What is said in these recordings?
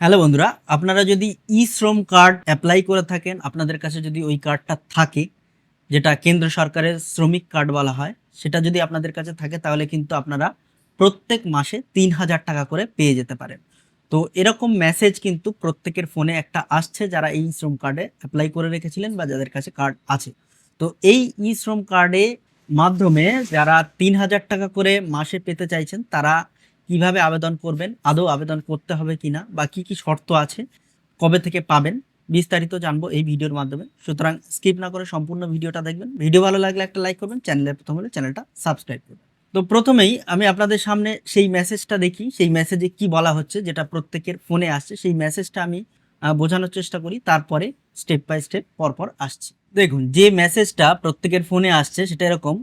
Hello বন্ধুরা, আপনারা যদি ই শ্রম কার্ড অ্যাপ্লাই করে থাকেন, আপনাদের কাছে যদি ওই কার্ডটা থাকে, যেটা কেন্দ্র সরকারের শ্রমিক কার্ড বলা হয়, সেটা যদি আপনাদের কাছে থাকে, তাহলে কিন্তু আপনারা প্রত্যেক মাসে তিন হাজার টাকা করে পেয়ে যেতে পারেন। তো এরকম মেসেজ কিন্তু প্রত্যেকের ফোনে একটা আসছে, যারা এই শ্রম কার্ডে অ্যাপ্লাই করে রেখেছিলেন বা যাদের কাছে কার্ড আছে। তো এই ই শ্রম কার্ডে মাধ্যমে যারা তিন হাজার টাকা করে মাসে পেতে চাইছেন, তারা কীভাবে আবেদন করবেন, আদৌ আবেদন করতে হবে কিনা বা কি কি শর্ত আছে, কবে থেকে পাবেন, বিস্তারিত জানব এই ভিডিওর মাধ্যমে। সুতরাং স্কিপ না করে সম্পূর্ণ ভিডিওটা দেখবেন। ভিডিও ভালো লাগলে একটা লাইক করবেন চ্যানেলে প্রথম হলে চ্যানেলটা সাবস্ক্রাইব করবেন। তো প্রথমেই আমি আপনাদের সামনে সেই মেসেজটা দেখি, সেই মেসেজে কি বলা হচ্ছে, যেটা প্রত্যেকের ফোনে আসছে। সেই মেসেজটা আমি বোঝানোর চেষ্টা করি, তারপরে স্টেপ বাই স্টেপ পরপর আসছি। দেখুন, যে মেসেজটা প্রত্যেকের ফোনে আসছে, সেটা এরকম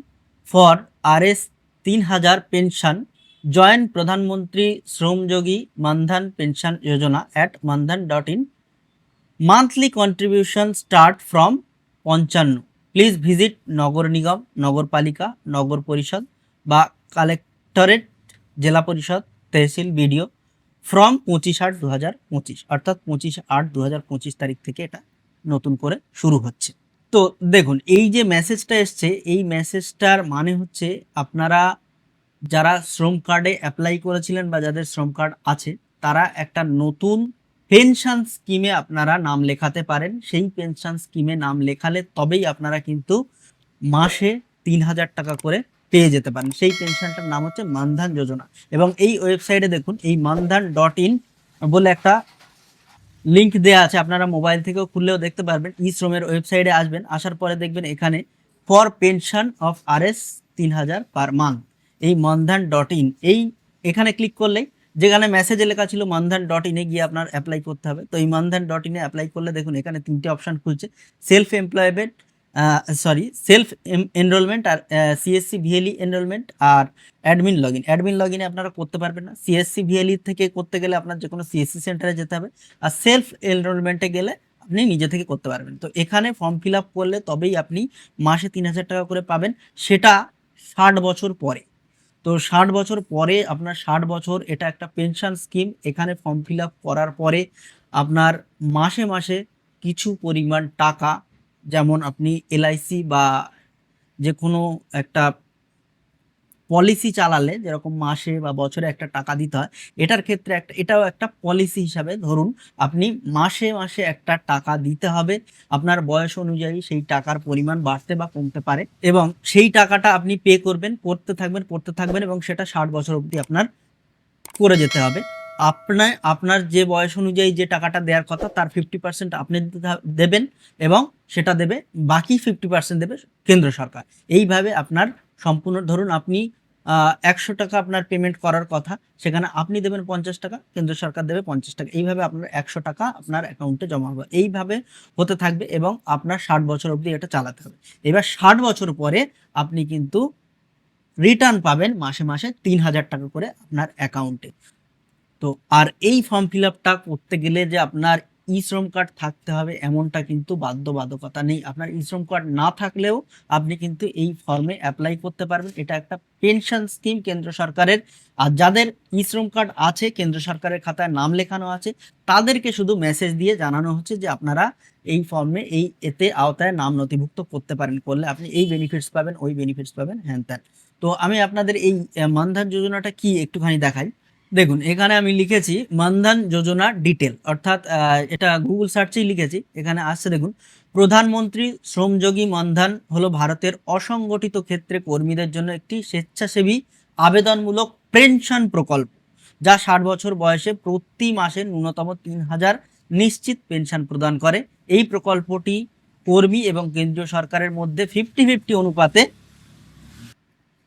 ফর আর এস তিন হাজার pension join Pradhan Mantri Shram Yogi Maandhan pension Yojana at Maandhan dot in monthly contribution start from পঞ্চান্ন। প্লিজ ভিজিট নগর নিগম, নগরপালিকা, নগর পরিষদ বা কালেক্টরেট জেলা পরিষদ তহসিল বিডিও ফ্রম পঁচিশ আট দু হাজার পঁচিশ। অর্থাৎ পঁচিশ আট দু হাজার পঁচিশ তারিখ থেকে এটা নতুন করে শুরু হচ্ছে। তো দেখুন, এই যে মেসেজটা এসছে, এই মেসেজটার মানে হচ্ছে আপনারা যারা শ্রম কার্ডে অ্যাপ্লাই করেছিলেন বা যাদের শ্রম কার্ড আছে, তারা একটা নতুন পেনশন স্কিমে আপনারা নাম লেখাতে পারেন। সেই পেনশন স্কিমে নাম লেখালে তবেই আপনারা কিন্তু মাসে তিন হাজার টাকা করে পেয়ে যেতে পারেন। সেই পেনশনটার নাম হচ্ছে মানধান যোজনা। এবং এই ওয়েবসাইটে দেখুন, এই মানধান ডট ইন বলে একটা লিঙ্ক দেওয়া আছে। আপনারা মোবাইল থেকেও খুললেও দেখতে পারবেন ই শ্রমের ওয়েবসাইটে আসবেন। আসার পরে দেখবেন এখানে for pension of R S তিন হাজার পার মান্থ এই মনধান ডট ইন এই এখানে ক্লিক করলেই যেখানে মেসেজে লেখা ছিল মনধান ডট ইনে গিয়ে আপনার অ্যাপ্লাই করতে হবে। তো এই মনধান ডট ইনে অ্যাপ্লাই করলে দেখুন এখানে তিনটে অপশান খুলছে। Self employment sorry self enrolment R CSC VLE enrolment R admin log in admin log ইনে আপনারা করতে পারবেন না। সিএসসি ভিএলই থেকে করতে গেলে আপনার যে কোনো সিএসসি সেন্টারে যেতে হবে। আর সেলফ এনরোলমেন্টে গেলে আপনি নিজে থেকে করতে পারবেন। তো এখানে ফর্ম ফিল আপ করলে তবেই আপনি মাসে তিন হাজার টাকা করে পাবেন। সেটা ষাট বছর পরে। তো ষাট বছর পরে আপনার ষাট বছর এটা একটা পেনশন স্কিম। এখানে ফর্ম ফিল আপ করার পরে আপনার মাসে মাসে কিছু পরিমাণ টাকা, যেমন আপনি এলআইসি বা যে কোনো একটা পলিসি চালালে যেরকম মাসে বা বছরে একটা টাকা দিতে হয়, এটার ক্ষেত্রে একটা, এটাও একটা পলিসি হিসাবে ধরুন আপনি মাসে মাসে একটা টাকা দিতে হবে, আপনার বয়স অনুযায়ী সেই টাকার পরিমাণ বাড়তে বা কমতে পারে এবং সেই টাকাটা আপনি পে করবেন, পড়তে থাকবেন পড়তে থাকবেন এবং সেটা ষাট বছর অবধি আপনার করে যেতে হবে। আপনার আপনার যে বয়স অনুযায়ী যে টাকাটা দেওয়ার কথা তার ফিফটি পার্সেন্ট আপনি দেবেন এবং সেটা দেবে, বাকি ফিফটি পার্সেন্ট দেবে কেন্দ্র সরকার। এইভাবে আপনার সম্পূর্ণ, ধরুন আপনি একশো টাকা আপনার পেমেন্ট করার কথা। সেখানে আপনি দেবেন পঞ্চাশ টাকা, কেন্দ্র সরকার দেবে পঞ্চাশ টাকা। এইভাবে আপনার একশো টাকা আপনার অ্যাকাউন্টে জমা হবে। এইভাবে হতে থাকবে এবং আপনার ষাট বছর অবধি এটা চালাতে হবে। এবার ষাট বছর পরে আপনি কিন্তু রিটার্ন পাবেন মাসে মাসে তিন হাজার টাকা করে আপনার অ্যাকাউন্টে তো আর এই ফর্ম ফিল আপটা করতে গেলে যে আপনার ই শ্রম কার্ড থাকতে হবে, এমনটা কিন্তু বাধ্যবাধকতা নেই। আপনার ই শ্রম কার্ড না থাকলেও আপনি কিন্তু এই ফর্মে অ্যাপ্লাই করতে পারবেন। এটা একটা পেনশন স্কিম কেন্দ্র সরকারের। আর যাদের ই শ্রম কার্ড আছে, কেন্দ্র সরকারের খাতায় নাম লেখানো আছে, তাদেরকে শুধু মেসেজ দিয়ে জানানো হচ্ছে যে আপনারা এই ফর্মে এই এতে আওতায় নাম নথিভুক্ত করতে পারেন। করলে আপনি এই বেনিফিটস পাবেন, ওই বেনিফিটস পাবেন। হ্যান ত্যান। তো আমি আপনাদের এই মানধান যোজনাটা কি একটুখানি দেখাই। দেখুন, এখানে আমি লিখেছি মানধান যোজনা ডিটেল, অর্থাৎ এটা গুগল সার্চেই লিখেছি। এখানে আসছে দেখুন, প্রধানমন্ত্রী শ্রমযোগী মানধান হলো ভারতের অসংগঠিত ক্ষেত্রে কর্মীদের জন্য একটি স্বেচ্ছাসেবী আবেদনমূলক পেনশন প্রকল্প, যা ষাট বছর বয়সে প্রতি মাসে ন্যূনতম তিন হাজার নিশ্চিত পেনশন প্রদান করে। এই প্রকল্পটি কর্মী এবং কেন্দ্রীয় সরকারের মধ্যে ফিফটি ফিফটি অনুপাতে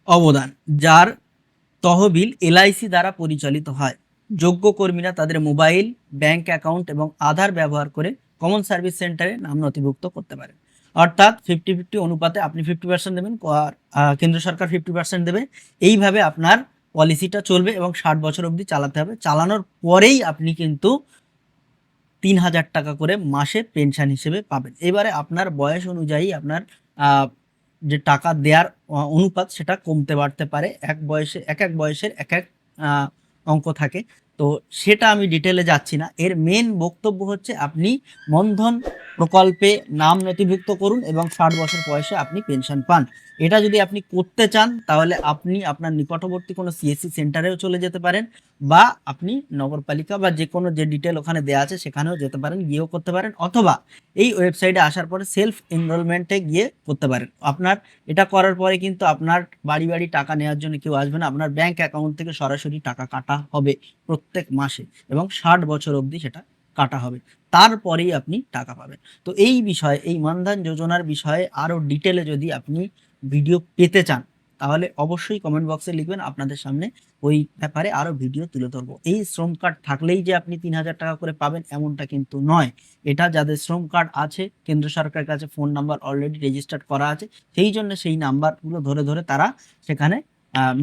অবদান, যার তহবিল এলআইসি দ্বারা পরিচালিত হয়। যোগ্য কর্মীরা তাদের মোবাইল ব্যাংক অ্যাকাউন্ট এবং আধার ব্যবহার করে কমন সার্ভিস সেন্টারে নাম নথিভুক্ত করতে পারেন অর্থাৎ ফিফটি ফিফটি অনুপাতে আপনি ফিফটি পার্সেন্ট দেবেন আর, কেন্দ্র সরকার ফিফটি পার্সেন্ট দেবে। এইভাবে আপনার পলিসিটা চলবে এবং ষাট বছর অবধি চালাতে হবে। চালানোর পরেই আপনি কিন্তু তিন হাজার টাকা করে মাসে পেনশন হিসেবে পাবেন। এবারে আপনার বয়স অনুযায়ী আপনার যে টাকা দেওয়ার অনুপাত সেটা কমতে বাড়তে পারে। এক বয়সে, এক এক বয়সের এক এক অঙ্ক থাকে। তো সেটা আমি ডিটেলে যাচ্ছি না। এর মেন বক্তব্য হচ্ছে আপনি মনধন প্রকল্পে নাম নথিভুক্ত করুন এবং ষাট বছর বয়সে আপনি পেনশন পান। এটা যদি আপনি করতে চান, তাহলে আপনি আপনার নিকটবর্তী কোনো সিএসসি সেন্টারেও চলে যেতে পারেন বা আপনি নগরপালিকা বা যে কোনো যে ডিটেল ওখানে দেওয়া আছে সেখানেও যেতে পারেন, গিয়েও করতে পারেন অথবা এই ওয়েবসাইটে আসার পরে সেলফ এনরোলমেন্টে গিয়ে করতে পারেন। আপনার এটা করার পরে কিন্তু আপনার বাড়ি বাড়ি টাকা নেওয়ার জন্য কেউ আসবে না। আপনার ব্যাংক অ্যাকাউন্ট থেকে সরাসরি টাকা কাটা হবে প্রত্যেক মাসে এবং ষাট বছর অবধি সেটা কাটা হবে। তারপরেই আপনি টাকা পাবেন। তো এই বিষয়ে, এই মানধান যোজনার বিষয়ে আরও ডিটেলে যদি আপনি ভিডিও পেতে চান, তাহলে অবশ্যই কমেন্ট বক্সে লিখবেন, আপনাদের সামনে ওই ব্যাপারে আরও ভিডিও তুলে ধরবো। এই শ্রম কার্ড থাকলেই যে আপনি তিন হাজার টাকা করে পাবেন এমনটা কিন্তু নয়। এটা যাদের শ্রম কার্ড আছে, কেন্দ্র সরকারের কাছে ফোন নাম্বার অলরেডি রেজিস্টার্ড করা আছে, সেই জন্য সেই নাম্বারগুলো ধরে ধরে তারা সেখানে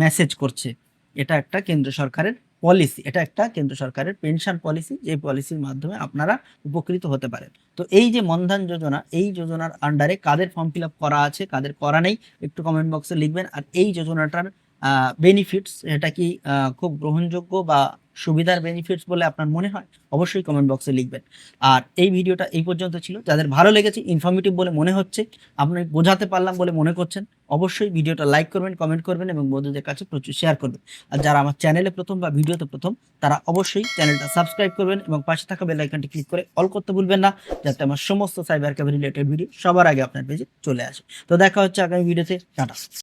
মেসেজ করছে। এটা একটা কেন্দ্র সরকারের পলিসি এটা একটা কেন্দ্র সরকারের পেনশন পলিসি যে পলিসির মাধ্যমে আপনারা উপকৃত হতে পারেন। তো এই যে মনধান যোজনা, এই যোজনার আন্ডারে কাদের ফর্ম ফিল করা আছে, কাদের করা নেই, একটু কমেন্ট বক্সে লিখবেন। আর এই যোজনাটার বেনিফিটস এটা কি খুব গ্রহণযোগ্য বা সুবিধার বেনিফিটস বলে আপনার মনে হয়? অবশ্যই কমেন্ট বক্সে লিখবেন। আর এই ভিডিওটা এই পর্যন্ত ছিল। যাদের ভালো লেগেছে ইনফরমেটিভ বলে মনে হচ্ছে আপনি বোঝাতে পারলাম বলে মনে করছেন অবশ্যই ভিডিওটা লাইক করবেন কমেন্ট করবেন এবং বন্ধুদের কাছে প্রচুর শেয়ার করবেন। আর যারা আমার চ্যানেলে প্রথম বা ভিডিওতে প্রথম, তারা অবশ্যই চ্যানেলটা সাবস্ক্রাইব করবেন এবং পাশে থাকা বেল ক্লিক করে অল করতে ভুলবেন না, যাতে আমার সমস্ত সাইবার ক্যাফে রিলেটেড ভিডিও সবার আগে আপনার পেজে চলে আসে। তো দেখা হচ্ছে আগামী ভিডিওতে টাটা।